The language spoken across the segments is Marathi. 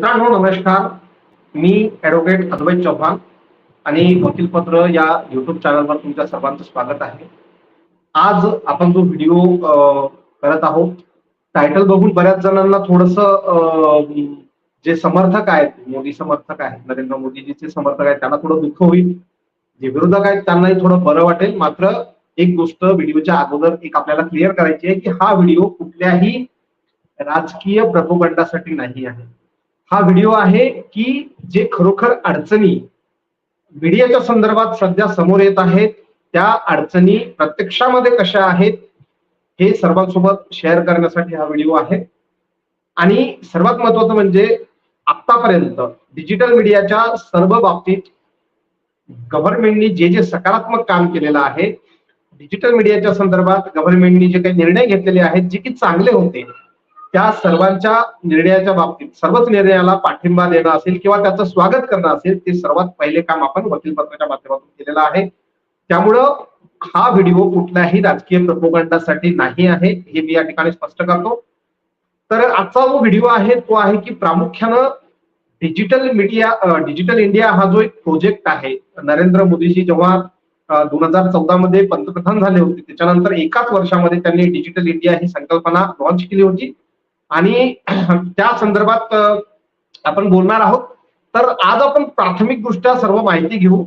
मित्रांनो नमस्कार. मी ॲडव्होकेट अद्वैत चव्हाण आणि वकीलपत्र या युट्यूब चॅनलवर तुमच्या सर्वांचं स्वागत आहे. आज आपण जो व्हिडिओ करत आहोत टायटल बघून बऱ्याच जणांना थोडस जे समर्थक आहेत मोदी समर्थक आहेत नरेंद्र मोदीजीचे समर्थक आहेत त्यांना थोडं दुःख होईल. जे विरोधक आहेत त्यांनाही थोडं बरं वाटेल. मात्र एक गोष्ट व्हिडिओच्या अगोदर एक आपल्याला क्लिअर करायची आहे की हा व्हिडिओ कुठल्याही राजकीय प्रभुगंडासाठी नाही आहे. हा व्हिडिओ आहे की जे खरोखर अडचणी मीडियाच्या संदर्भात सध्या समोर येत आहेत त्या अडचणी प्रत्यक्षामध्ये कशा आहेत हे सर्वांसोबत शेअर करण्यासाठी हा व्हिडिओ आहे. आणि सर्वात महत्वाचं म्हणजे आतापर्यंत डिजिटल मीडियाच्या सर्व बाबतीत गव्हर्नमेंटनी जे जे सकारात्मक काम केलेलं आहे डिजिटल मीडियाच्या संदर्भात गव्हर्नमेंटनी जे काही निर्णय घेतलेले आहेत जे की चांगले होते त्या सर्वांच्या निर्णयाच्या बाबतीत सर्वच निर्णयाला पाठिंबा देणं असेल किंवा त्याचं स्वागत करणं असेल ते सर्वात पहिले काम आपण वकीलपत्राच्या माध्यमातून केलेलं आहे. त्यामुळं हा व्हिडिओ कुठल्याही राजकीय प्रपोगंडासाठी नाही आहे हे मी या ठिकाणी स्पष्ट करतो. तर आजचा जो व्हिडिओ आहे तो आहे की प्रामुख्यानं डिजिटल मीडिया डिजिटल इंडिया हा जो एक प्रोजेक्ट आहे नरेंद्र मोदीजी जेव्हा दोन हजार चौदा मध्ये पंतप्रधान झाले होते त्याच्यानंतर एकाच वर्षामध्ये त्यांनी डिजिटल इंडिया ही संकल्पना लॉन्च केली होती. आणि त्या संदर्भात आपण बोलणार आहोत. तर आज आपण प्राथमिक दृष्ट्या सर्व माहिती घेऊ.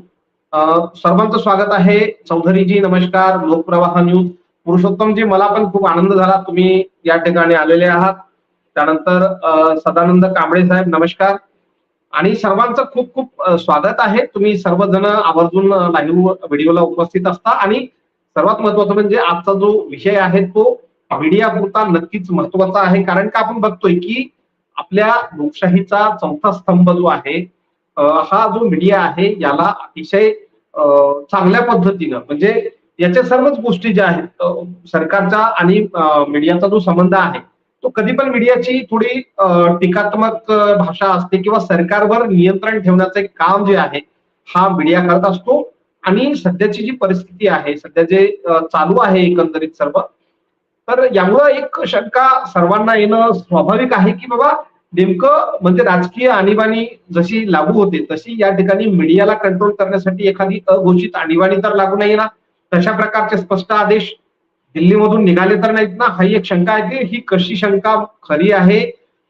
सर्वांचं स्वागत आहे. चौधरीजी नमस्कार. लोकप्रवाह न्यूज. पुरुषोत्तमजी मला पण खूप आनंद झाला तुम्ही या ठिकाणी आलेले आहात. त्यानंतर सदानंद कांबळे साहेब नमस्कार. आणि सर्वांचं खूप खूप स्वागत आहे. तुम्ही सर्वजण आवर्जून लाईव्ह व्हिडिओला उपस्थित असता. आणि सर्वात महत्वाचं म्हणजे आजचा जो विषय आहे तो मीडिया पुरता नक्कीच महत्त्वाचा आहे. कारण का आपण बघतोय की आपल्या लोकशाहीचा चौथा स्तंभ जो आहे हा जो मीडिया आहे याला अतिशय चांगल्या पद्धतीनं म्हणजे याच्या सर्वच गोष्टी ज्या आहेत सरकारचा आणि मीडियाचा जो संबंध आहे तो कधी पण मीडियाची थोडी टीकात्मक भाषा असते किंवा सरकारवर नियंत्रण ठेवण्याचे काम जे आहे हा मीडिया करत असतो. आणि सध्याची जी परिस्थिती आहे सध्या जे चालू आहे एकंदरीत सर्व तर यामुळं एक शंका सर्वांना येणं स्वाभाविक आहे की बाबा नेमकं म्हणजे राजकीय आणीबाणी जशी लागू होते तशी या ठिकाणी मीडियाला कंट्रोल करण्यासाठी एखादी अघोषित आणीबाणी तर लागू नाही ना तशा प्रकारचे स्पष्ट आदेश दिल्लीमधून निघाले तर नाहीत ना? ही एक शंका आहे की ही कशी शंका खरी आहे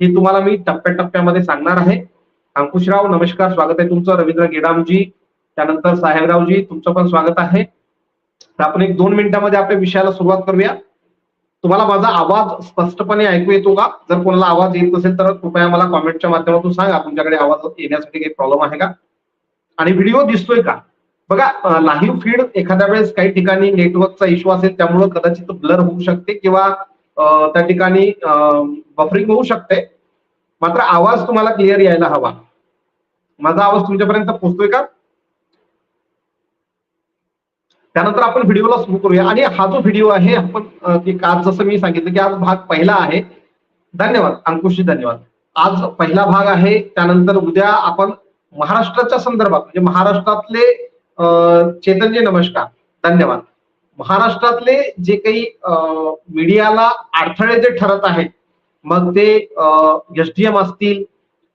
हे तुम्हाला मी टप्प्याटप्प्यामध्ये सांगणार आहे. अंकुशराव नमस्कार स्वागत आहे तुमचं. रवींद्र गेडामजी त्यानंतर साहेबरावजी तुमचं पण स्वागत आहे. तर आपण एक दोन मिनिटांमध्ये आपल्या विषयाला सुरुवात करूया. तुम्हाला माझा आवाज स्पष्टपणे ऐकू येतो का? जर कोणाला आवाज येत नसेल तर कृपया मला कॉमेंटच्या माध्यमातून सांगा. तुमच्याकडे आवाज येण्यासाठी काही प्रॉब्लेम आहे का? आणि व्हिडिओ दिसतोय का? बघा लाईव्ह फीड एखाद्या वेळेस काही ठिकाणी नेटवर्कचा इश्यू असेल त्यामुळे कदाचित ब्लर होऊ शकते किंवा त्या ठिकाणी बफरिंग होऊ शकते. मात्र आवाज तुम्हाला क्लिअर यायला हवा. माझा आवाज तुमच्यापर्यंत पोहोचतोय का? त्यानंतर आपण व्हिडिओला सुरू करूया. आणि हा जो व्हिडिओ आहे आपण अं, की आज जसं मी सांगितलं की आज भाग पहिला आहे. धन्यवाद अंकुशजी धन्यवाद. आज पहिला भाग आहे त्यानंतर उद्या आपण महाराष्ट्राच्या संदर्भात म्हणजे महाराष्ट्रातले चेतनजी नमस्कार धन्यवाद. महाराष्ट्रातले जे काही मीडियाला अडथळे जे ठरत आहेत मग ते एसडीएम असतील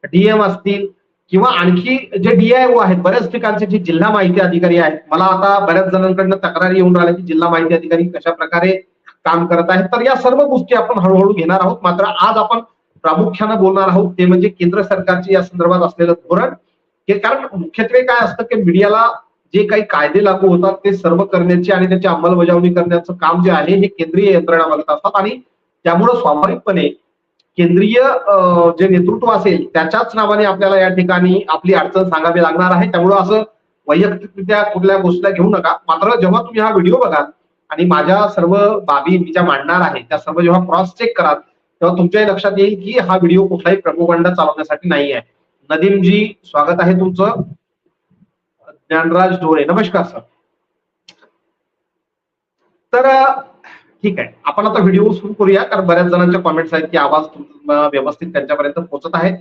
डीएम असतील किंवा आणखी जे डीआयओ आहेत बऱ्याच ठिकाणचे जे जिल्हा माहिती अधिकारी आहेत मला आता बऱ्याच जणांकडनं तक्रारी येऊन राहिल्या की जिल्हा माहिती अधिकारी कशा प्रकारे काम करत आहेत. तर या सर्व गोष्टी आपण हळूहळू घेणार आहोत. मात्र आज आपण प्रामुख्यानं बोलणार आहोत ते म्हणजे केंद्र सरकारचे या संदर्भात असलेलं धोरण. हे कारण मुख्यत्वे काय असतं की मीडियाला जे काही कायदे लागू होतात ते सर्व करण्याची आणि त्याची अंमलबजावणी करण्याचं काम जे आहे हे केंद्रीय यंत्रणा बघत असतात आणि त्यामुळं स्वाभाविकपणे केंद्रीय जे नेतृत्व असेल त्याच्याच नावाने आपल्याला या ठिकाणी आपली अडचण सांगावी लागणार आहे. त्यामुळं असं वैयक्तिकरित्या कुठल्या गोष्टीला घेऊ नका. मात्र जेव्हा तुम्ही हा व्हिडिओ बघाल आणि माझ्या सर्व बाबी मी ज्या मांडणार आहे त्या सर्व जेव्हा क्रॉस चेक कराल तेव्हा तुमच्याही लक्षात येईल की हा व्हिडिओ कुठलाही प्रभुगंड चालवण्यासाठी नाही आहे. नदीमजी स्वागत आहे तुमचं. ज्ञानराज ढोरे नमस्कार सर. तर ठीक आहे. आपण आता व्हिडिओ सुरू करूया कारण बऱ्याच जणांच्या कॉमेंट्स आहेत की आवाज व्यवस्थित त्यांच्यापर्यंत पोहोचत आहे.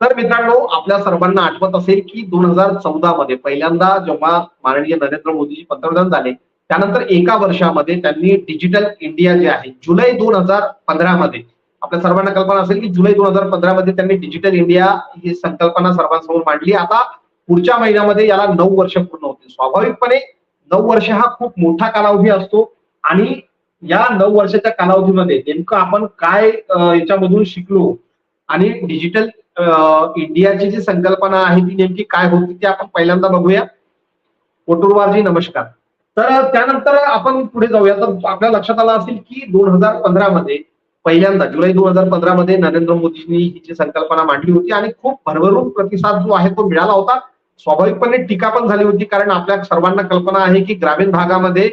तर मित्रांनो आपल्या सर्वांना आठवत असेल की दोन हजार चौदा मध्ये पहिल्यांदा जेव्हा माननीय नरेंद्र मोदीजी पंतप्रधान झाले त्यानंतर एका वर्षामध्ये त्यांनी डिजिटल इंडिया जे आहे जुलै दोन हजार पंधरा मध्ये आपल्या सर्वांना कल्पना असेल की जुलै दोन हजार पंधरा मध्ये त्यांनी डिजिटल इंडिया ही संकल्पना सर्वांसमोर मांडली. आता पुढच्या महिन्यामध्ये याला नऊ वर्ष पूर्ण होतील. स्वाभाविकपणे नऊ वर्ष हा खूप मोठा कालावधी असतो आणि या नऊ वर्षाच्या कालावधीमध्ये नेमकं आपण काय याच्यामधून शिकलो? आणि डिजिटल इंडियाची जी संकल्पना आहे ती नेमकी काय होती ते आपण पहिल्यांदा बघूया. कोटुरवारजी नमस्कार. तर त्यानंतर आपण पुढे जाऊया. तर आपल्या लक्षात आलं असेल की दोन हजार पंधरा मध्ये पहिल्यांदा जुलै दोन हजार पंधरा मध्ये नरेंद्र मोदींनी ही जी संकल्पना मांडली होती आणि खूप भरभरून प्रतिसाद जो आहे तो मिळाला होता. स्वाभाविकपणे टीका पण झाली होती कारण आपल्या सर्वांना कल्पना आहे की ग्रामीण भागामध्ये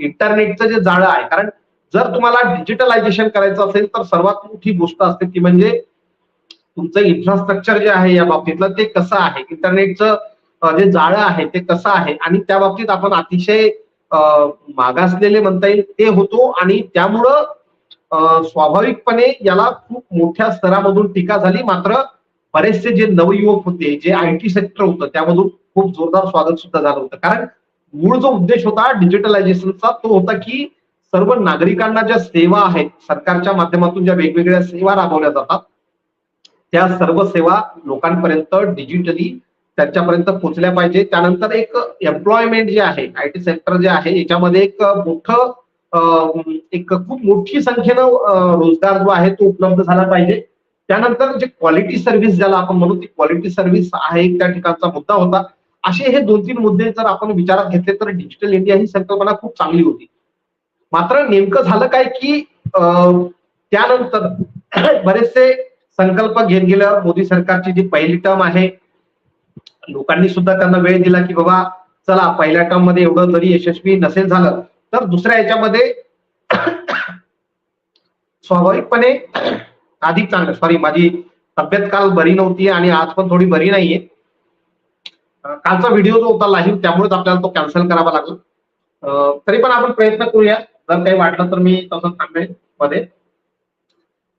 इंटरनेटचं जे जाळं आहे कारण जर तुम्हाला डिजिटलायझेशन करायचं असेल तर सर्वात मोठी गोष्ट असते ती म्हणजे तुमचं इन्फ्रास्ट्रक्चर जे आहे या बाबतीतलं ते कसं आहे? इंटरनेटचं जे जाळं आहे ते कसं आहे? आणि त्या बाबतीत आपण अतिशय मागासलेले म्हणता येईल ते होतो आणि त्यामुळं स्वाभाविकपणे याला खूप मोठ्या स्तरामधून टीका झाली. मात्र बरेचसे जे नवयुवक होते जे आय टी सेक्टर होतं त्यामधून खूप जोरदार स्वागत सुद्धा झालं होतं. कारण मूळ जो उद्देश होता डिजिटलायझेशनचा तो होता की सर्व नागरिकांना ज्या सेवा आहेत सरकारच्या माध्यमातून ज्या वेगवेगळ्या सेवा राबवल्या जातात त्या सर्व सेवा लोकांपर्यंत डिजिटली त्यांच्यापर्यंत पोहोचल्या पाहिजे. त्यानंतर एक एम्प्लॉयमेंट जे आहे आय टी सेक्टर जे आहे याच्यामध्ये एक मोठं एक खूप मोठी संख्येनं रोजगार जो आहे तो उपलब्ध झाला पाहिजे. त्यानंतर जे क्वालिटी सर्व्हिस ज्याला आपण म्हणू ती क्वालिटी सर्व्हिस हा एक त्या ठिकाणचा मुद्दा होता. असे हे दोन तीन मुद्दे जर आपण विचारात घेतले तर डिजिटल इंडिया ही संकल्पना खूप चांगली होती. मात्र नेमकं झालं काय की त्यानंतर बरेचसे संकल्प घेत गेलं मोदी सरकारची जी पहिली टर्म आहे लोकांनी सुद्धा त्यांना वेळ दिला की बाबा चला पहिल्या टर्ममध्ये एवढं जरी यशस्वी नसेल झालं तर दुसऱ्या याच्यामध्ये स्वाभाविकपणे अधिक चांगलं सॉरी माझी तब्येत काल बरी नव्हती आणि आज पण थोडी बरी नाहीये. कालचा व्हिडिओ जो होता लाईव्ह त्यामुळेच आपल्याला तो कॅन्सल करावा लागला. तरी पण आपण प्रयत्न करूया. जर काही वाटलं तर मी तसं सांगेन मध्ये.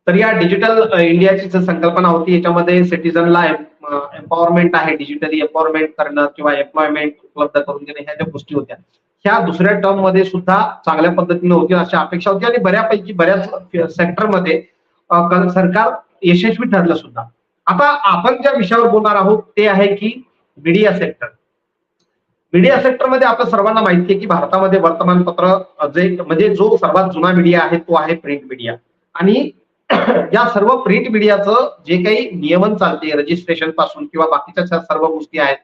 तर या डिजिटल इंडियाची संकल्पना होती याच्यामध्ये सिटीजनला एम्पॉवरमेंट आहे डिजिटली एम्पॉवरमेंट करणं किंवा एम्प्लॉयमेंट उपलब्ध करून देणं ह्या ज्या गोष्टी होत्या. ह्या दुसऱ्या टर्ममध्ये सुद्धा चांगल्या पद्धतीने होतील अशी अपेक्षा होती आणि बऱ्यापैकी बऱ्याच सेक्टरमध्ये सरकार यशस्वी ठरलं सुद्धा. आता आपण ज्या विषयावर बोलणार आहोत ते आहे की मीडिया सेक्टर मीडिया सेक्टरमध्ये आपल्या सर्वांना माहिती आहे की भारतामध्ये वर्तमानपत्र जे म्हणजे जो सर्वात जुना मीडिया आहे तो आहे प्रिंट मीडिया आणि या सर्व प्रिंट मीडियाचं जे काही नियमन चालते रजिस्ट्रेशनपासून किंवा बाकीच्या सर्व गोष्टी आहेत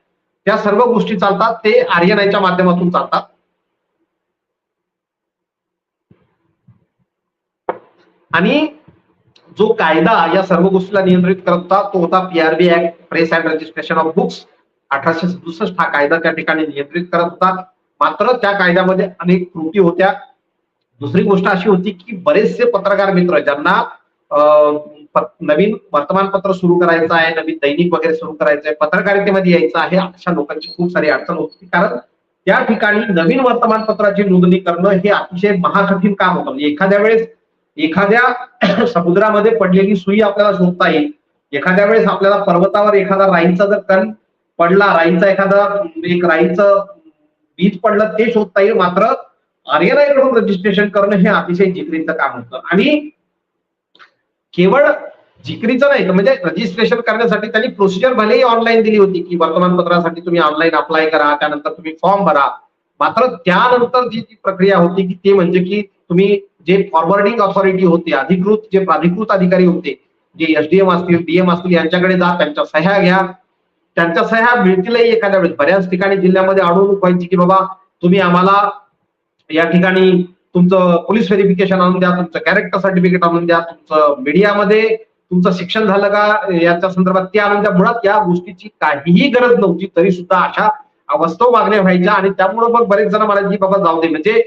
त्या सर्व गोष्टी चालतात ते आर्यनाईच्या माध्यमातून चालतात. आणि जो कायदा या सर्व गोष्टीला नियंत्रित करत होता तो होता PRB act press and registration of books अठराशे सदुसष्ट हा कायदा त्या ठिकाणी नियंत्रित करत होता. मात्र त्या कायद्यामध्ये अनेक त्रुटी होत्या. दुसरी गोष्ट अशी होती की बरेचसे पत्रकार मित्र ज्यांना नवीन वर्तमानपत्र सुरू करायचं आहे नवीन दैनिक वगैरे सुरू करायचं आहे पत्रकारितेमध्ये यायचं आहे अशा लोकांची खूप सारी अडचण होती. कारण त्या ठिकाणी नवीन वर्तमानपत्राची नोंदणी करणं हे अतिशय महाकठीण काम होतं. म्हणजे एखाद्या वेळेस एखाद्या समुद्रामध्ये पडलेली सुई आपल्याला शोधता येईल. एखाद्या वेळेस आपल्याला पर्वतावर एखादा राईंचा जर कण पडला राईचा एखादा एक राईचं बीज पडलं ते शोधता येईल. मात्र आर्यनाई कडून रजिस्ट्रेशन करणं हे अतिशय जिकरीचं काम होतं. आणि केवळ जिकरीचं नाही तर म्हणजे रजिस्ट्रेशन करण्यासाठी त्यांनी प्रोसिजर भलेही ऑनलाईन दिली होती की वर्तमानपत्रासाठी तुम्ही ऑनलाईन अप्लाय करा त्यानंतर तुम्ही फॉर्म भरा. मात्र त्यानंतर जी जी प्रक्रिया होती की ते म्हणजे की तुम्ही जे फॉरवर्डिंग ऑथॉरिटी होते अधिकृत जे प्राधिकृत अधिकारी होते जे एसडीएम असतील डीएम असतील यांच्याकडे जा त्यांच्या सह्या घ्या. त्यांच्या सह्या मिळतीलही एखाद्या वेळेस. बऱ्याच ठिकाणी जिल्ह्यामध्ये अडवणूक व्हायची की बाबा तुम्ही आम्हाला या ठिकाणी तुमचं पोलीस व्हेरिफिकेशन आणून द्या तुमचं कॅरेक्टर सर्टिफिकेट आणून द्या तुमचं मीडियामध्ये तुमचं शिक्षण झालं का याच्या संदर्भात ते आणून द्या. मुळात या गोष्टीची काहीही गरज नव्हती तरी सुद्धा अशा अवास्तव मागण्या व्हायच्या आणि त्यामुळे मग बरेच जण मला की बाबा जाऊ दे. म्हणजे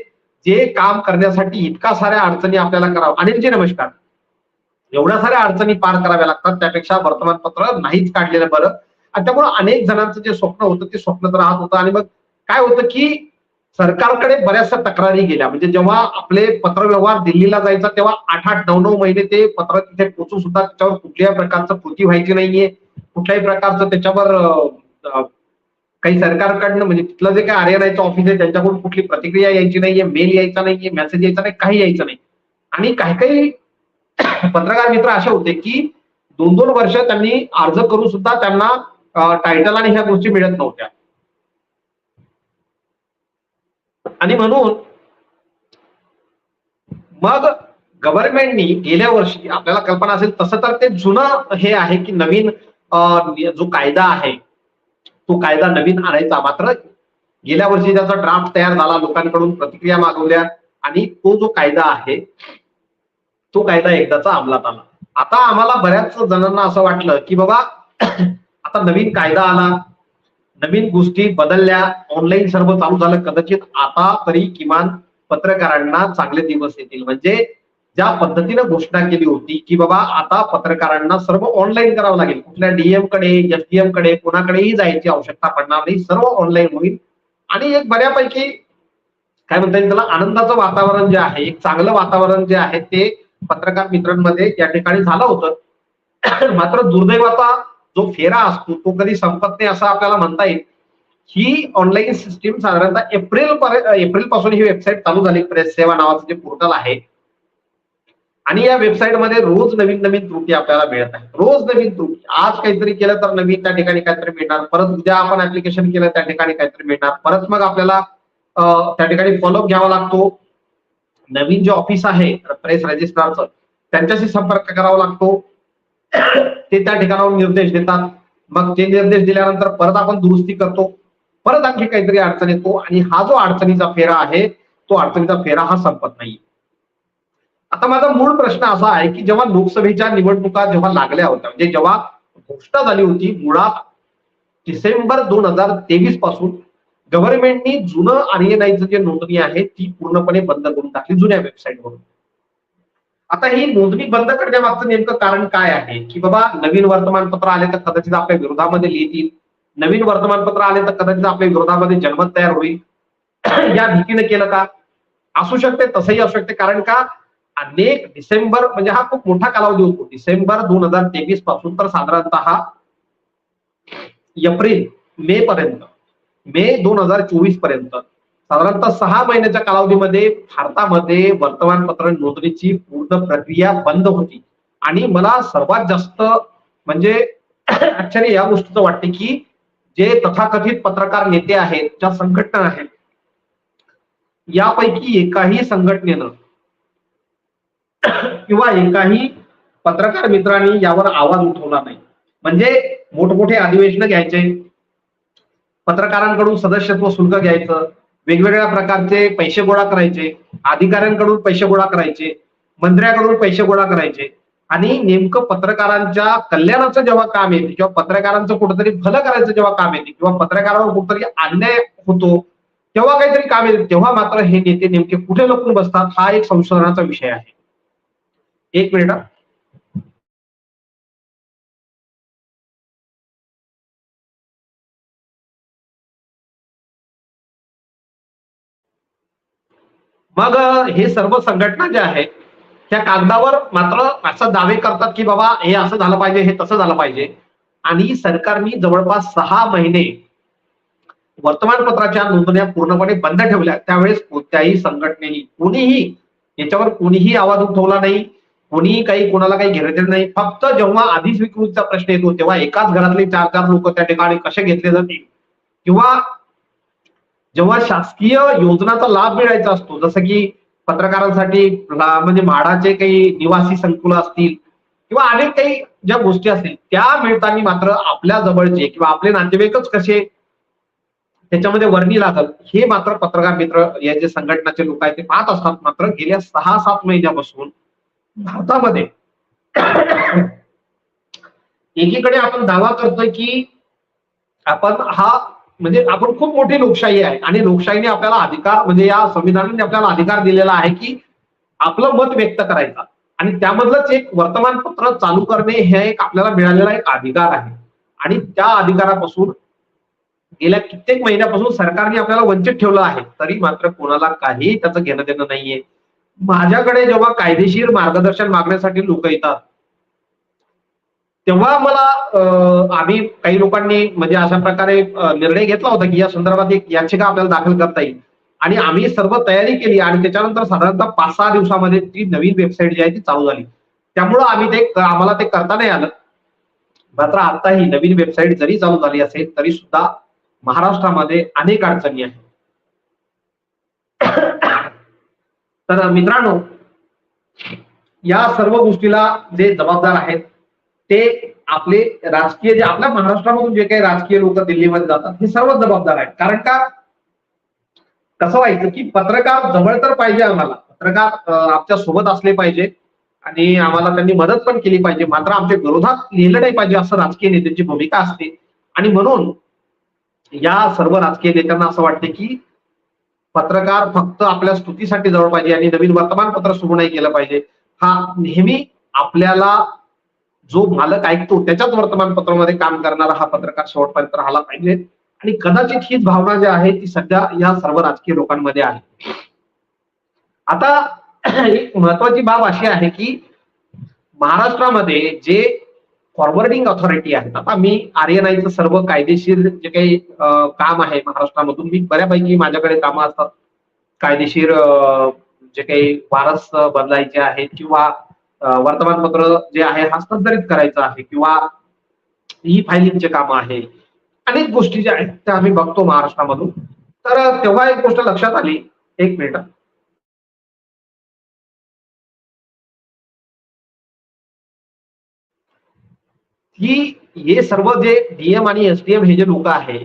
जे काम करण्यासाठी इतका साऱ्या अडचणी आपल्याला करावं अनिलजी नमस्कार. एवढ्या साऱ्या अडचणी पार कराव्या लागतात त्यापेक्षा वर्तमानपत्र नाहीच काढलेलं बरं. आणि त्यामुळे अनेक जणांचं जे स्वप्न होतं ते स्वप्न तर राहत होतं. आणि मग काय होतं की सरकारकडे बऱ्याचशा तक्रारी गेल्या. म्हणजे जेव्हा आपले पत्रव्यवहार दिल्लीला जायचा तेव्हा आठ आठ नऊ नऊ महिने ते पत्र तिथे पोचून सुद्धा त्याच्यावर कुठल्याही प्रकारचं कृती व्हायची नाहीये. कुठल्याही प्रकारचं त्याच्यावर काही सरकारकडनं म्हणजे तिथलं जे काही आर्यनायचं ऑफिस आहे त्यांच्याकडून कुठली प्रतिक्रिया यायची नाहीये मेल यायचा नाहीये मेसेज यायचा नाही काही यायचं नाही. आणि काही काही पत्रकार मित्र असे होते की दोन दोन वर्ष त्यांनी अर्ज करून सुद्धा त्यांना टायटल आणि ह्या गोष्टी मिळत नव्हत्या. आणि म्हणून मग गव्हर्नमेंटनी गेल्या वर्षी आपल्याला कल्पना असेल तसं तर ते जुनं हे आहे की नवीन जो कायदा आहे तो कायदा नवीन आणायचा. मात्र गेल्या वर्षी त्याचा ड्राफ्ट तयार झाला लोकांकडून प्रतिक्रिया मागवल्या आणि तो जो कायदा आहे तो कायदा एकदाचा अंमलात आला. आता आम्हाला बऱ्याच जणांना असं वाटलं की बाबा आता नवीन कायदा आला नवीन गोष्टी बदलल्या ऑनलाईन सर्व चालू झालं. कदाचित आता तरी किमान पत्रकारांना चांगले दिवस येतील. म्हणजे ज्या पद्धतीनं घोषणा केली होती की बाबा आता पत्रकारांना सर्व ऑनलाईन करावं लागेल. कुठल्या डीएमकडे एसडीएमकडे कोणाकडेही जायची आवश्यकता पडणार नाही. सर्व ऑनलाईन होईल. आणि एक बऱ्यापैकी काय म्हणता येईल त्याला आनंदाचं वातावरण जे आहे एक चांगलं वातावरण जे आहे ते पत्रकार मित्रांमध्ये या ठिकाणी झालं होतं. मात्र दुर्दैवाचा जो फेरा असतो तो कधी संपत नाही असं आपल्याला म्हणता येईल. ही ऑनलाईन सिस्टीम साधारणतः एप्रिल एप्रिलपासून ही वेबसाईट चालू झाली प्रेस सेवा नावाचं जे पोर्टल आहे. आणि या वेबसाईटमध्ये रोज नवीन नवीन त्रुटी आपल्याला मिळत आहे रोज नवीन त्रुटी. आज काहीतरी केलं तर नवीन त्या ठिकाणी काहीतरी मिळणार. परत उद्या आपण ऍप्लिकेशन केलं त्या ठिकाणी काहीतरी मिळणार. परत मग आपल्याला त्या ठिकाणी फॉलोअप घ्यावा लागतो. नवीन जे ऑफिस आहे प्रेस रजिस्ट्रारचं त्यांच्याशी संपर्क करावा लागतो. ते त्या ठिकाणावर निर्देश देतात. मग ते निर्देश दिल्यानंतर परत आपण दुरुस्ती करतो. परत आणखी काहीतरी अडचण येतो आणि हा जो अडचणीचा फेरा आहे तो अडचणीचा फेरा हा संपत नाही. आता माझा मूळ प्रश्न असा आहे की जेव्हा लोकसभेच्या निवडणुका जेव्हा लागल्या होत्या म्हणजे जेव्हा घोषणा झाली होती मुळात डिसेंबर दोन हजार तेवीसपासून गव्हर्नमेंटनी जुनं आरएनआयचं जे नोंदणी आहे ती पूर्णपणे बंद करून टाकली जुन्या वेबसाईटवरून आता ही नोंदणी बंद करण्यामागचं नेमकं कारण काय आहे? की बाबा नवीन वर्तमानपत्र आले तर कदाचित आपल्या विरोधामध्ये लिहितील. नवीन वर्तमानपत्र आले तर कदाचित आपल्या विरोधामध्ये जनमत तयार होईल. या भीतीने केलं का? असू शकते तसंही असू शकते. कारण का? अनेक डिसेंबर म्हणजे हा खूप मोठा कालावधी होतो. डिसेंबर दोन हजार तेवीसपासून तर साधारणतः एप्रिल मे पर्यंत. मे दोन हजार चोवीसपर्यंत. साधारणतः सहा महिन्याच्या कालावधीमध्ये भारतामध्ये वर्तमानपत्र नोंदणीची पूर्ण प्रक्रिया बंद होती. आणि मला सर्वात जास्त म्हणजे आश्चर्य या गोष्टीचं वाटते की जे तथाकथित पत्रकार नेते आहेत ज्या संघटना आहेत यापैकी एकाही संघटनेनं किंवा एकाही पत्रकार मित्रांनी यावर आवाज उठवला नाही. म्हणजे मोठमोठे अधिवेशन घ्यायचे पत्रकारांकडून सदस्यत्व शुल्क घ्यायचं वेगवेगळ्या प्रकारचे पैसे गोळा करायचे अधिकाऱ्यांकडून पैसे गोळा करायचे मंत्र्याकडून पैसे गोळा करायचे. आणि नेमकं पत्रकारांच्या कल्याणाचं जेव्हा काम येते किंवा पत्रकारांचं कुठंतरी भलं करायचं जेव्हा काम येते किंवा पत्रकारांवर कुठंतरी अन्याय होतो तेव्हा काहीतरी काम येते. तेव्हा मात्र हे नेते नेमके कुठे लपून बसतात हा एक संशोधनाचा विषय आहे. एक मिनिट. मग हे सर्व संघटना ज्या आहेत त्या कागदावर मात्र असं दावे करतात की बाबा हे असं झालं पाहिजे हे तसं झालं पाहिजे. आणि सरकारने जवळपास सहा महिने वर्तमानपत्राच्या नोंदण्या पूर्णपणे बंद ठेवल्या. त्यावेळेस कोणत्याही संघटनेने कोणीही याच्यावर कोणीही आवाज उठवला नाही. कोणीही काही कोणाला काही घेण्यात नाही. फक्त जेव्हा अधिस्वीकृतीचा प्रश्न येतो तेव्हा एकाच घरातले चार चार लोक त्या ठिकाणी कसे घेतले जातील? किंवा जेव्हा शासकीय योजनाचा लाभ मिळायचा असतो जसं की पत्रकारांसाठी म्हणजे म्हाडाचे काही निवासी संकुल असतील किंवा अनेक काही ज्या गोष्टी असतील त्या मिळताना मात्र आपल्या जवळचे किंवा आपले नातेवाईकच कसे त्याच्यामध्ये वर्णी लागल हे मात्र पत्रकार मित्र या जे संघटनाचे लोक आहेत ते पाहत असतात मात्र गेल्या सहा सात महिन्यापासून भारतामध्ये एकीकडे आपण दावा करतोय की आपण हा म्हणजे आपण खूप मोठी लोकशाही आहे. आणि लोकशाहीने आपल्याला अधिकार म्हणजे या संविधानाने आपल्याला अधिकार दिलेला आहे की आपलं मत व्यक्त करायचा. आणि त्यामधलंच एक वर्तमानपत्र चालू करणे हे एक आपल्याला मिळालेला एक अधिकार आहे. आणि त्या अधिकारापासून गेल्या कित्येक महिन्यापासून सरकारने आपल्याला वंचित ठेवलं आहे. तरी मात्र कोणाला काही त्याचं घेणं देणं नाहीये. माझ्याकडे जेव्हा कायदेशीर मार्गदर्शन मागण्यासाठी लोक येतात तेव्हा मला आम्ही काही लोकांनी म्हणजे अशा प्रकारे निर्णय घेतला होता की या संदर्भात एक याचिका आपल्याला दाखल करता येईल. आणि आम्ही सर्व तयारी केली आणि त्याच्यानंतर साधारणतः पाच सहा दिवसामध्ये ती नवीन वेबसाईट जी आहे ती चालू झाली. त्यामुळं आम्ही ते आम्हाला ते करता नाही आलं. मात्र आता ही नवीन वेबसाईट जरी चालू झाली असेल तरी सुद्धा महाराष्ट्रामध्ये अनेक अडचणी आहेत. तर मित्रांनो या सर्व गोष्टीला जे जबाबदार आहेत ते आपले राजकीय जे आपल्या महाराष्ट्रामधून जे काही राजकीय लोक दिल्लीमध्ये जातात हे सर्व जबाबदार आहेत. कारण का? कसं व्हायचं की पत्रकार जवळ तर पाहिजे आम्हाला. पत्रकार आमच्यासोबत असले पाहिजे आणि आम्हाला त्यांनी मदत पण केली पाहिजे. मात्र आमच्या विरोधात लिहिलं नाही पाहिजे असं राजकीय नेत्यांची भूमिका असते. आणि म्हणून या सर्व राजकीय नेत्यांना असं वाटते की पत्रकार फक्त आपल्या स्तुतीसाठी जवळ पाहिजे आणि नवीन वर्तमानपत्र सुरू नाही केलं पाहिजे. हा नेहमी आपल्याला जो मालक ऐकतो त्याच्याच वर्तमानपत्रामध्ये काम करणारा हा पत्रकार शेवटपर्यंत राहिला पाहिजे. आणि कदाचित हीच भावना जी आहे ती सध्या या सर्व राजकीय लोकांमध्ये आहे. आता एक महत्वाची बाब अशी आहे की महाराष्ट्रामध्ये जे फॉरवर्डिंग ऑथॉरिटी आहेत आता मी आर्यनाईचं सर्व कायदेशीर जे काही काम आहे महाराष्ट्रामधून मी बऱ्यापैकी माझ्याकडे कामं असतात. कायदेशीर जे काही वारस बदलायचे आहेत किंवा वर्तमानपत्र जे आहे हस्तांतरित करायचं आहे किंवा ई फायलिंगचे काम आहे. अनेक गोष्टी ज्या आहेत त्या आम्ही बघतो महाराष्ट्रामधून. तर तेव्हा एक गोष्ट लक्षात आली. एक मिनिट. की हे सर्व जे डीएम आणि एसडीएम हे जे लोक आहे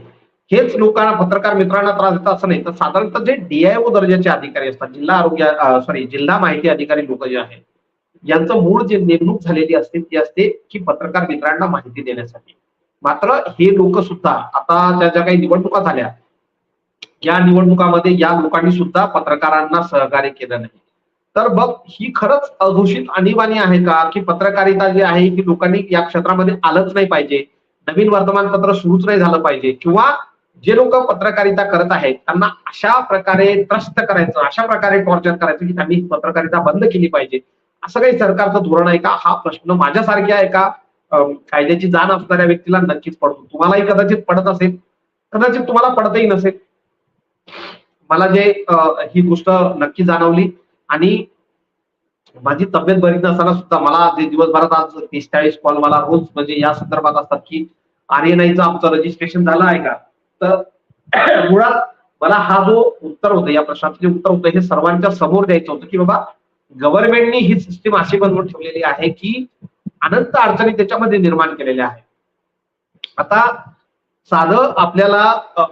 हेच लोकांना पत्रकार मित्रांना त्रास देतात असं नाही. तर साधारणतः जे डीआयओ दर्जाचे अधिकारी असतात जिल्हा आरोग्य सॉरी जिल्हा माहिती अधिकारी लोक जे आहेत यांचं मूळ जे नेमणूक झालेली असते ती असते की पत्रकार मित्रांना माहिती देण्यासाठी. मात्र हे लोक सुद्धा आता त्या ज्या काही निवडणुका झाल्या या निवडणुकामध्ये या लोकांनी सुद्धा पत्रकारांना सहकार्य केलं नाही. तर बघ ही खरंच अघोषित आणीबाणी आहे का? की पत्रकारिता जी आहे की लोकांनी या क्षेत्रामध्ये आलंच नाही पाहिजे. नवीन वर्तमानपत्र सुरूच नाही झालं पाहिजे. किंवा जे लोक पत्रकारिता करत आहेत त्यांना अशा प्रकारे त्रस्त करायचं अशा प्रकारे टॉर्चर करायचं की त्यांनी पत्रकारिता बंद केली पाहिजे. असं काही सरकारचं धोरण आहे का? हा प्रश्न माझ्यासारख्या एका कायद्याची जाण असणाऱ्या व्यक्तीला नक्कीच पडतो. तुम्हालाही कदाचित पडत असेल. कदाचित तुम्हाला पडतही नसेल. मला जे ही गोष्ट नक्की जाणवली आणि माझी तब्येत बरी नसताना सुद्धा मला जे दिवसभरात आज तीस चाळीस कॉल मला रोज म्हणजे या संदर्भात असतात की आर्यनाईचं आमचं रजिस्ट्रेशन झालं आहे का? तर मुळात मला हा जो उत्तर होतं या प्रश्नाचं जे उत्तर होतं हे सर्वांच्या समोर द्यायचं होतं की बाबा गव्हर्नमेंटनी ही सिस्टीम अशी बनवून ठेवलेली आहे की अनंत अडचणी त्याच्यामध्ये निर्माण केलेल्या आहेत. आता साधं आपल्याला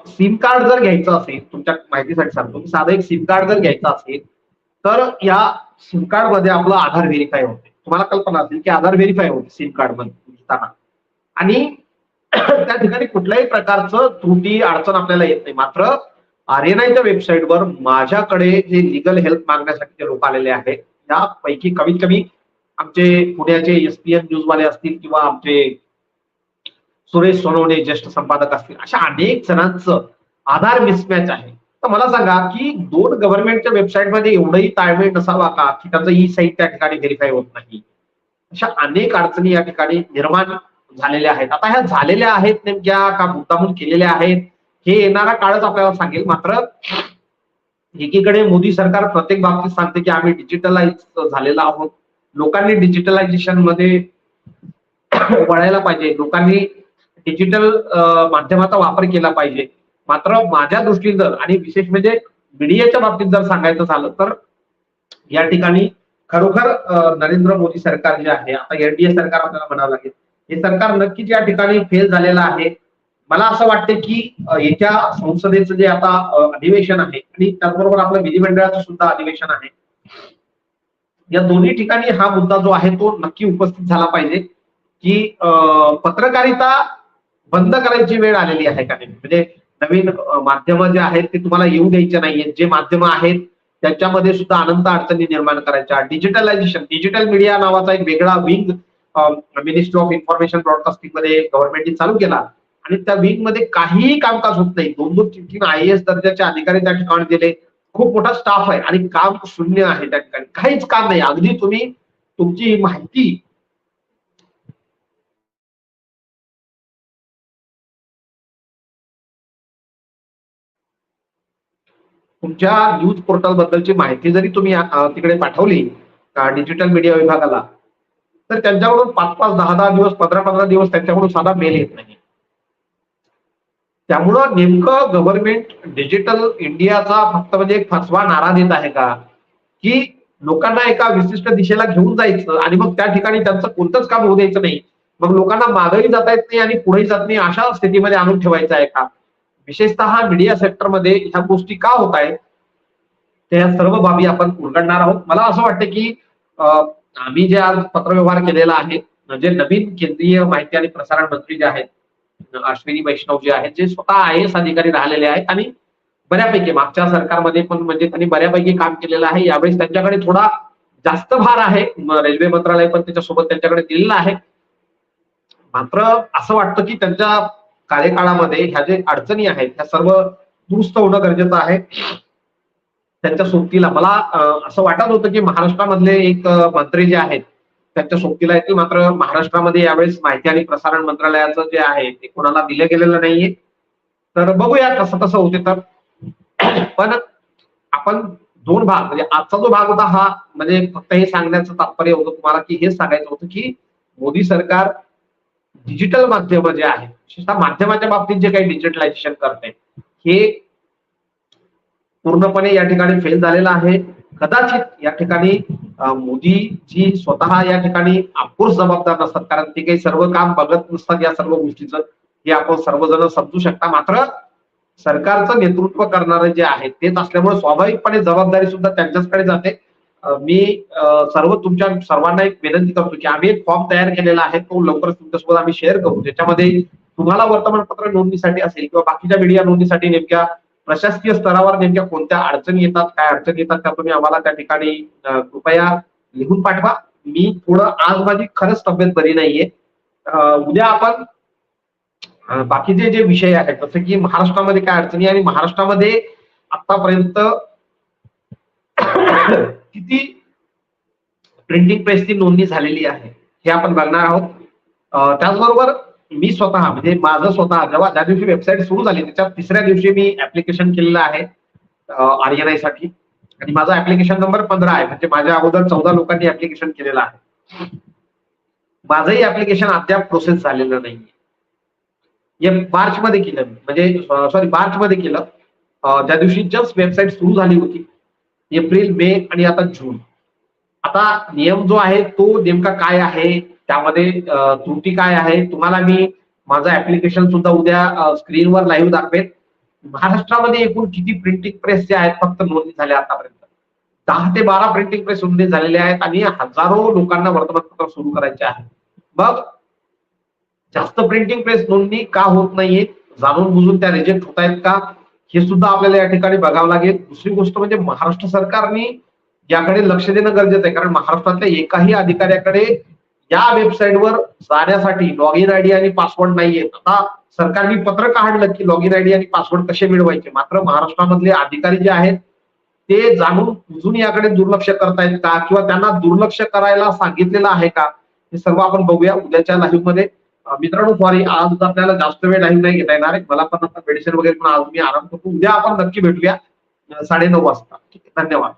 सिम कार्ड जर घ्यायचं असेल तुमच्या माहितीसाठी सांगतो की साधं एक सिम कार्ड जर घ्यायचं असेल तर या सिम कार्डमध्ये आपलं आधार व्हेरीफाय होते. तुम्हाला कल्पना असेल की आधार व्हेरीफाय होते सिम कार्डमध्ये घेताना आणि त्या ठिकाणी कुठल्याही प्रकारचं त्रुटी अडचण आपल्याला येत नाही. मात्र आरएनआयच्या वेबसाईटवर माझ्याकडे जे लिगल हेल्प मागण्यासाठी जे लोक आलेले आहेत यापैकी कमीत कमी आमचे पुण्याचे एसपीएन न्यूजवाले असतील किंवा आमचे सुरेश सोनवणे ज्येष्ठ संपादक असतील अशा अनेक जणांचं आधार मिसमॅच आहे. तर मला सांगा की दोन गव्हर्नमेंटच्या वेबसाईटमध्ये एवढंही ताळमेळ नसावा का की त्यांचं ई साईट त्या ठिकाणी व्हेरीफाय होत नाही? अशा अनेक अडचणी या ठिकाणी निर्माण झालेल्या आहेत. आता ह्या झालेल्या आहेत नेमक्या का मुद्दामून केलेल्या आहेत? हे येणारा काळच आपल्याला सांगेल. मात्र एकीकडे मोदी सरकार प्रत्येक बाबतीत सांगते की आम्ही डिजिटलाइज झालेलो आहोत. लोकांनी डिजिटलायझेशनमध्ये वळायला पाहिजे. लोकांनी डिजिटल माध्यमाचा वापर केला पाहिजे. मात्र माझ्या दृष्टीने जर आणि विशेष म्हणजे मीडियाच्या बाबतीत जर सांगायचं झालं तर या ठिकाणी खरोखर नरेंद्र मोदी सरकार जे आहे आता एनडीए सरकार आपल्याला म्हणावं लागेल. हे सरकार नक्कीच या ठिकाणी फेल झालेलं आहे. मला असं वाटतं की येत्या संसदेचं जे आता अधिवेशन आहे आणि त्याचबरोबर आपलं विधिमंडळाचं सुद्धा अधिवेशन आहे. या दोन्ही ठिकाणी हा मुद्दा जो आहे तो नक्की उपस्थित झाला पाहिजे की पत्रकारिता बंद करायची वेळ आलेली आहे का नाही? म्हणजे नवीन माध्यम जे आहेत ते तुम्हाला येऊ द्यायचे नाहीयेत. जे माध्यम आहेत त्याच्यामध्ये सुद्धा अनंत अडचणी निर्माण करायच्या. डिजिटलायझेशन डिजिटल मीडिया नावाचा एक वेगळा विंग मिनिस्ट्री ऑफ इन्फॉर्मेशन ब्रॉडकास्टिंगमध्ये गव्हर्नमेंटने चालू केला. आणि त्या विंगमध्ये काहीही कामकाज होत नाही. दोन दोन तीन तीन आय एस दर्जाचे अधिकारी त्या ठिकाणी दिले. खूप मोठा स्टाफ आहे आणि काम शून्य आहे त्या ठिकाणी. काहीच काम नाही. अगदी तुम्ही तुमची माहिती तुमच्या न्यूज पोर्टल बद्दलची माहिती जरी तुम्ही तिकडे पाठवली डिजिटल मीडिया विभागाला तर त्यांच्याकडून पाच पाच दहा दहा दिवस पंधरा पंधरा दिवस त्यांच्याकडून साधा मेल येत नाही. त्यामुळं नेमकं गव्हर्नमेंट डिजिटल इंडियाचा फक्त म्हणजे एक फसवा नारा देत आहे का? की लोकांना एका विशिष्ट दिशेला घेऊन जायचं आणि मग त्या ठिकाणी त्यांचं कोणतंच काम होऊ द्यायचं नाही. मग लोकांना मागही जाता येत नाही आणि पुढेही जात नाही अशा स्थितीमध्ये आणून ठेवायचं आहे का? विशेषतः मीडिया सेक्टरमध्ये ह्या गोष्टी का होत आहेत? त्या सर्व बाबी आपण उलगडणार आहोत. मला असं वाटतं की आम्ही जे आज पत्रव्यवहार केलेला आहे म्हणजे नवीन केंद्रीय माहिती आणि प्रसारण मंत्री जे आहेत अश्विनी वैष्णव जे आहेत जे स्वतः आय एस अधिकारी राहिलेले आहेत. आणि बऱ्यापैकी मागच्या सरकारमध्ये पण म्हणजे त्यांनी बऱ्यापैकी काम केलेलं आहे. यावेळेस त्यांच्याकडे थोडा जास्त भार आहे. रेल्वे मंत्रालय पण त्याच्यासोबत त्यांच्याकडे दिलेलं आहे. मात्र असं वाटतं की त्यांच्या कार्यकाळामध्ये ह्या जे अडचणी आहेत ह्या सर्व दुरुस्त होणं गरजेचं आहे. त्यांच्या सोबतीला मला असं वाटत होतं की महाराष्ट्रामधले एक मंत्री जे आहेत त्यांच्या सोबतीला येतील. मात्र महाराष्ट्रामध्ये यावेळेस माहिती आणि प्रसारण मंत्रालयाचं जे आहे ते कोणाला दिलं गेलेलं नाहीये. तर बघूया कसं कसं होते तर. पण आपण दोन भाग म्हणजे आजचा जो भाग होता हा म्हणजे फक्त हे सांगण्याचं तात्पर्य होतं तुम्हाला की हेच सांगायचं होतं की मोदी सरकार डिजिटल माध्यम जे आहे विशेषतः माध्यमाच्या बाबतीत जे काही डिजिटलायझेशन करते हे पूर्णपणे या ठिकाणी फेल झालेलं आहे. कदाचित या ठिकाणी मोदी मोदीजी स्वतः या ठिकाणी अफकोर्स जबाबदार नसतात. कारण ते काही सर्व काम बघत नसतात या सर्व गोष्टीचं. हे आपण सर्वजण समजू शकता. मात्र सरकारचं नेतृत्व करणारे जे आहेत तेच असल्यामुळे स्वाभाविकपणे जबाबदारी सुद्धा त्यांच्याचकडे जाते. मी सर्व तुमच्या सर्वांना एक विनंती करतो की आम्ही एक फॉर्म तयार केलेला आहे तो लवकरच तुमच्यासोबत आम्ही शेअर करू. त्याच्यामध्ये तुम्हाला वर्तमानपत्र नोंदणीसाठी असेल किंवा बाकीच्या मीडिया नोंदणीसाठी नेमक्या प्रशासकीय स्तरावर नेमक्या कोणत्या अडचणी येतात काय अडचणी येतात त्या तुम्ही आम्हाला त्या ठिकाणी कृपया लिहून पाठवा. मी थोडं आज माझी खरंच तब्येत बरी नाहीये. उद्या आपण बाकीचे जे विषय आहेत जसं की महाराष्ट्रामध्ये काय अडचणी आणि महाराष्ट्रामध्ये आतापर्यंत किती प्रिंटिंग प्रेसची नोंदणी झालेली आहे हे आपण बघणार आहोत. त्याचबरोबर मी स्वतः म्हणजे माझं स्वतः जेव्हा ज्या दिवशी वेबसाईट सुरू झाली त्याच्या तिसऱ्या दिवशी मी ऍप्लिकेशन केलेलं आहे आर्यनाई साठी. आणि माझा ऍप्लिकेशन नंबर पंधरा आहे म्हणजे माझ्या अगोदर चौदा लोकांनी ऍप्लिकेशन केलेलं आहे. माझंही ऍप्लिकेशन अद्याप प्रोसेस झालेलं नाहीये. मार्च मध्ये केलं मी म्हणजे सॉरी मार्च मध्ये केलं. ज्या दिवशी जस्ट वेबसाईट सुरू झाली होती एप्रिल मे आणि आता जून. आता नियम जो आहे तो नेमका काय आहे? त्यामध्ये त्रुटी काय आहे तुम्हाला मी माझं ऍप्लिकेशन सुद्धा उद्या स्क्रीनवर लाईव्ह दाखवेन. महाराष्ट्रामध्ये एकूण किती प्रिंटिंग प्रेस जे आहेत फक्त नोंदणी झाल्या आतापर्यंत. दहा ते बारा प्रिंटिंग प्रेस नोंदणी झालेल्या आहेत आणि हजारो लोकांना वर्तमानपत्र सुरू करायचे आहे. मग जास्त प्रिंटिंग प्रेस नोंदणी का होत नाहीये जाणून बुजून त्या रिजेक्ट होत आहेत का हे सुद्धा आपल्याला या ठिकाणी बघावं लागेल. दुसरी गोष्ट म्हणजे महाराष्ट्र सरकारने याकडे लक्ष देणं गरजेचं आहे कारण महाराष्ट्रातल्या एकाही अधिकाऱ्याकडे या वेबसाईटवर जाण्यासाठी लॉग इन आयडी आणि पासवर्ड नाहीये आता सरकारने पत्र काढलं की लॉग इन आयडी आणि पासवर्ड कसे मिळवायचे? मात्र महाराष्ट्रामधले अधिकारी जे आहेत ते जाणून बुजून याकडे दुर्लक्ष करतायत का? किंवा त्यांना दुर्लक्ष करायला सांगितलेलं आहे का? हे सर्व आपण बघूया उद्याच्या लाईव्हमध्ये. मित्रांनो सॉरी आज आपल्याला जास्त वेळ लाईव्ह नाही घेता येणार आहे. मला पण आता मेडिसिन वगैरे पण आज मी आराम करतो. उद्या आपण नक्की भेटूया साडे नऊ वाजता. ठीक आहे धन्यवाद.